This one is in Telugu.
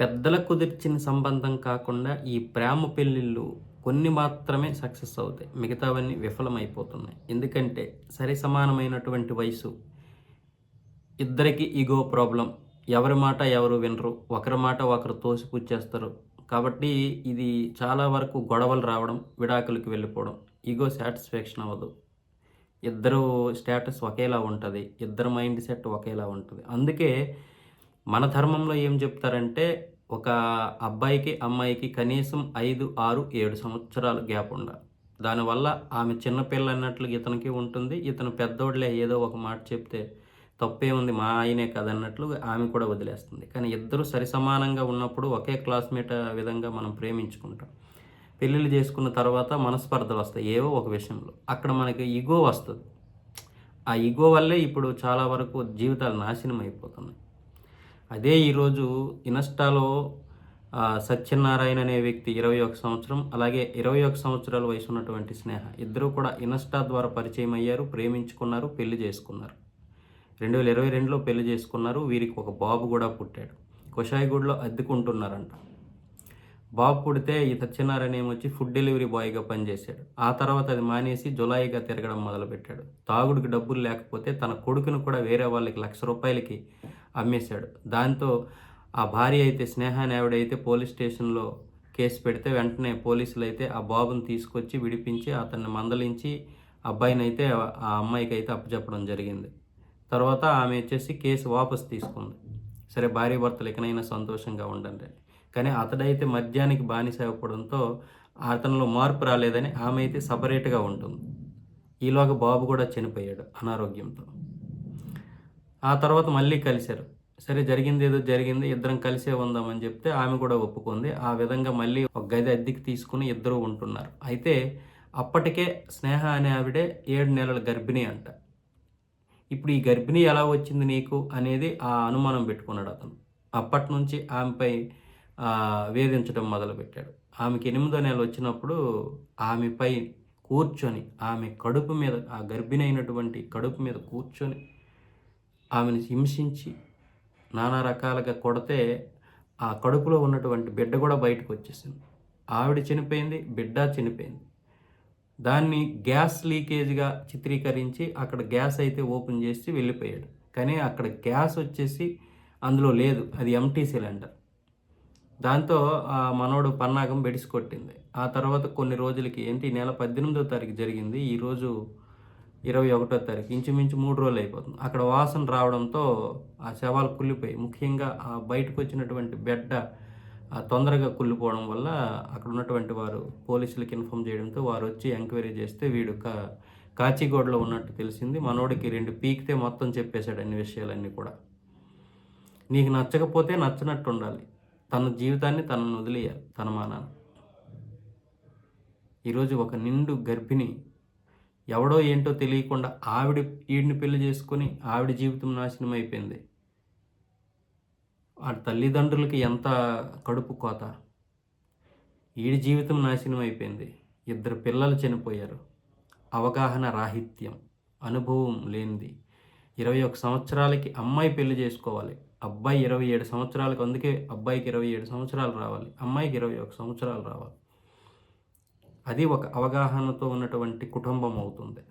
పెద్దల కుదిర్చిన సంబంధం కాకుండా ఈ ప్రేమ పెళ్ళిళ్ళు కొన్ని మాత్రమే సక్సెస్ అవుతాయి. మిగతావన్నీ విఫలమైపోతున్నాయి. ఎందుకంటే సరి సమానమైనటువంటి వయసు. ఇద్దరికి ఈగో ప్రాబ్లం. ఎవరి మాట ఎవరు వినరు. ఒకరి మాట ఒకరు తోసిపుచ్చేస్తారు. కాబట్టి ఇది చాలా వరకు గొడవలు రావడం విడాకులకు వెళ్ళిపోవడం. ఈగో సాటిస్ఫాక్షన్ అవ్వదు. ఇద్దరు స్టేటస్ ఒకేలా ఉంటుంది. ఇద్దరు మైండ్ సెట్ ఒకేలా ఉంటుంది. అందుకే మన ధర్మంలో ఏం చెప్తారంటే ఒక అబ్బాయికి అమ్మాయికి కనీసం ఐదు ఆరు ఏడు సంవత్సరాలు గ్యాప్ ఉండాలి. దానివల్ల ఆమె చిన్నపిల్ల అన్నట్లు ఇతనికి ఉంటుంది. ఇతను పెద్దోళ్ళే ఏదో ఒక మాట చెప్తే తప్పే ఉంది మా ఆయనే కదన్నట్లు ఆమె కూడా వదిలేస్తుంది. కానీ ఇద్దరు సరి సమానంగా ఉన్నప్పుడు ఒకే క్లాస్మేట్ విధంగా మనం ప్రేమించుకుంటాం. పెళ్ళిళ్ళు చేసుకున్న తర్వాత మనస్పర్ధలు వస్తాయి ఏవో ఒక విషయంలో. అక్కడ మనకి ఈగో వస్తుంది. ఆ ఈగో వల్లే ఇప్పుడు చాలా వరకు జీవితాలు నాశనం అయిపోతున్నాయి. అదే ఈరోజు ఇనస్టాలో సత్యనారాయణ అనే వ్యక్తి ఇరవై ఒక సంవత్సరం అలాగే ఇరవై ఒక సంవత్సరాల వయసు ఉన్నటువంటి స్నేహ. ఇద్దరు కూడా ఇన్స్టా ద్వారా పరిచయం అయ్యారు ప్రేమించుకున్నారు పెళ్ళి చేసుకున్నారు. రెండు వేల ఇరవై రెండులో పెళ్ళి చేసుకున్నారు వీరికి ఒక బాబు కూడా పుట్టాడు. కుషాయిగూడలో అద్దెకుంటున్నారంట. బాబు పుడితే ఈ సత్యనారాయణ ఏమొచ్చి ఫుడ్ డెలివరీ బాయ్గా పనిచేశాడు. ఆ తర్వాత అది మానేసి జులాయిగా తిరగడం మొదలుపెట్టాడు. తాగుడికి డబ్బులు లేకపోతే తన కొడుకును కూడా వేరే వాళ్ళకి లక్ష రూపాయలకి అమ్మేశాడు. దాంతో ఆ భార్య అయితే స్నేహ ఆవిడైతే పోలీస్ స్టేషన్లో కేసు పెడితే వెంటనే పోలీసులు అయితే ఆ బాబుని తీసుకొచ్చి విడిపించి అతన్ని మందలించి అబ్బాయిని అయితే ఆ అమ్మాయికి అయితే అప్పచెప్పడం జరిగింది. తర్వాత ఆమె వచ్చేసి కేసు వాపస్ తీసుకుంది. సరే భార్య భర్తలు ఎక్కడైనా సంతోషంగా ఉండండి. కానీ అతడైతే మద్యానికి బానిస అవ్వడంతో అతనిలో మార్పు రాలేదని ఆమె అయితే సపరేట్గా ఉంటుంది. ఈలోగా బాబు కూడా చనిపోయాడు అనారోగ్యంతో. ఆ తర్వాత మళ్ళీ కలిశారు. సరే జరిగింది ఏదో జరిగింది ఇద్దరం కలిసే ఉందామని చెప్తే ఆమె కూడా ఒప్పుకుంది. ఆ విధంగా మళ్ళీ ఒక గది అద్దెకి తీసుకుని ఇద్దరు ఉంటున్నారు. అయితే అప్పటికే స్నేహ అనే ఆవిడే ఏడు నెలల గర్భిణి అంట. ఇప్పుడు ఈ గర్భిణి ఎలా వచ్చింది నీకు అనేది ఆ అనుమానం పెట్టుకున్నాడు అతను. అప్పటి నుంచి ఆమెపై వేధించడం మొదలుపెట్టాడు. ఆమెకి ఎనిమిదో నెల వచ్చినప్పుడు ఆమెపై కూర్చొని ఆమె కడుపు మీద ఆ గర్భిణి అయినటువంటి కడుపు మీద కూర్చొని ఆమెను హింసించి నానా రకాలుగా కొడితే ఆ కడుపులో ఉన్నటువంటి బిడ్డ కూడా బయటకు వచ్చేసింది. ఆవిడ చనిపోయింది బిడ్డ చనిపోయింది. దాన్ని గ్యాస్ లీకేజ్గా చిత్రీకరించి అక్కడ గ్యాస్ అయితే ఓపెన్ చేసి వెళ్ళిపోయాడు. కానీ అక్కడ గ్యాస్ వచ్చేసి అందులో లేదు అది ఎంటీ సిలిండర్ దాంతో ఆ మనోడు పన్నాగం బెడిసి కొట్టింది. ఆ తర్వాత కొన్ని రోజులకి ఏంటి నెల పద్దెనిమిదో తారీఖు జరిగింది. ఈరోజు ఇరవై ఒకటో తారీఖు. ఇంచుమించు మూడు రోజులు అయిపోతుంది. అక్కడ వాసన రావడంతో ఆ శవాలు కుళ్ళిపోయి ముఖ్యంగా ఆ బయటకు వచ్చినటువంటి బెడ్డ ఆ తొందరగా కుళ్ళిపోవడం వల్ల అక్కడ ఉన్నటువంటి వారు పోలీసులకు ఇన్ఫామ్ చేయడంతో వారు వచ్చి ఎంక్వైరీ చేస్తే వీడు కా కాచిగూడలో ఉన్నట్టు తెలిసింది. మనోడికి రెండు పీకితే మొత్తం చెప్పేశాడు అన్ని విషయాలన్నీ కూడా. నీకు నచ్చకపోతే నచ్చినట్టు ఉండాలి. తన జీవితాన్ని తనను వదిలేయాలి తన మానాన్ని. ఈరోజు ఒక నిండు గర్భిణి ఎవడో ఏంటో తెలియకుండా ఆవిడ ఈడిని పెళ్ళి చేసుకొని ఆవిడ జీవితం నాశనం అయిపోయింది. ఆ తల్లిదండ్రులకి ఎంత కడుపు కోత. ఈడి జీవితం నాశనం అయిపోయింది. ఇద్దరు పిల్లలు చనిపోయారు. అవగాహన రాహిత్యం అనుభవం లేనిది. ఇరవై ఒక సంవత్సరాలకి అమ్మాయి పెళ్ళి చేసుకోవాలి. అబ్బాయి ఇరవై ఏడు సంవత్సరాలకు అందుకే అబ్బాయికి ఇరవై ఏడు సంవత్సరాలు రావాలి. అమ్మాయికి ఇరవై ఒక సంవత్సరాలు రావాలి. అది ఒక అవగాహనతో ఉన్నటువంటి కుటుంబం అవుతుంది.